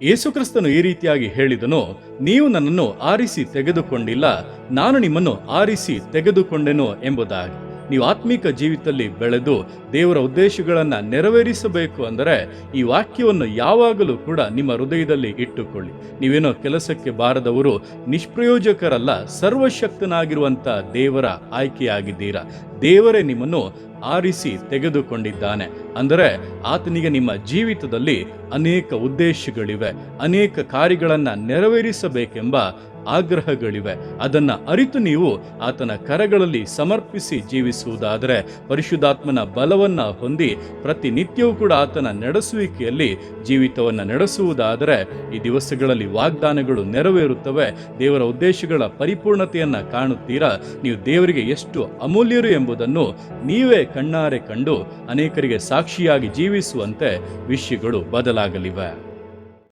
ಯೇಸುಕ್ರಿಸ್ತನು ಈ ರೀತಿಯಾಗಿ ಹೇಳಿದನು, ನೀವು ನನ್ನನ್ನು ಆರಿಸಿ ತೆಗೆದುಕೊಂಡಿಲ್ಲ, ನಾನು ನಿಮ್ಮನ್ನು ಆರಿಸಿ ತೆಗೆದುಕೊಂಡೆನು ಎಂಬುದಾಗಿ. ನೀವು ಆತ್ಮಿಕ ಜೀವಿತದಲ್ಲಿ ಬೆಳೆದು ದೇವರ ಉದ್ದೇಶಗಳನ್ನು ನೆರವೇರಿಸಬೇಕು ಅಂದರೆ ಈ ವಾಕ್ಯವನ್ನು ಯಾವಾಗಲೂ ಕೂಡ ನಿಮ್ಮ ಹೃದಯದಲ್ಲಿ ಇಟ್ಟುಕೊಳ್ಳಿ. ನೀವೇನೋ ಕೆಲಸಕ್ಕೆ ಬಾರದವರು, ನಿಷ್ಪ್ರಯೋಜಕರಲ್ಲ ಸರ್ವಶಕ್ತನಾಗಿರುವಂಥ ದೇವರ ಆಯ್ಕೆಯಾಗಿದ್ದೀರಾ. ದೇವರೇ ನಿಮ್ಮನ್ನು ಆರಿಸಿ ತೆಗೆದುಕೊಂಡಿದ್ದಾನೆ. ಅಂದರೆ ಆತನಿಗೆ ನಿಮ್ಮ ಜೀವಿತದಲ್ಲಿ ಅನೇಕ ಉದ್ದೇಶಗಳಿವೆ. ಅನೇಕ ಕಾರ್ಯಗಳನ್ನು ನೆರವೇರಿಸಬೇಕೆಂಬ ಆಗ್ರಹಗಳಿವೆ. ಅದನ್ನು ಅರಿತು ನೀವು ಆತನ ಕರಗಳಲ್ಲಿ ಸಮರ್ಪಿಸಿ ಜೀವಿಸುವುದಾದರೆ ಪರಿಶುದ್ಧಾತ್ಮನ ಬಲವನ್ನು ಹೊಂದಿ ಪ್ರತಿನಿತ್ಯವೂ ಕೂಡ ಆತನ ನಡೆಸುವಿಕೆಯಲ್ಲಿ ಜೀವಿತವನ್ನು ನಡೆಸುವುದಾದರೆ ಈ ದಿವಸಗಳಲ್ಲಿ ವಾಗ್ದಾನಗಳು ನೆರವೇರುತ್ತವೆ. ದೇವರ ಉದ್ದೇಶಗಳ ಪರಿಪೂರ್ಣತೆಯನ್ನು ಕಾಣುತ್ತೀರಾ? ನೀವು ದೇವರಿಗೆ ಎಷ್ಟು ಅಮೂಲ್ಯರು ಎಂಬುದನ್ನು ನೀವೇ ಕಣ್ಣಾರೆ ಕಂಡು ಅನೇಕರಿಗೆ ಸಾಕ್ಷಿಯಾಗಿ ಜೀವಿಸುವಂತೆ ವಿಷಯಗಳು ಬದಲಾಗಲಿವೆ.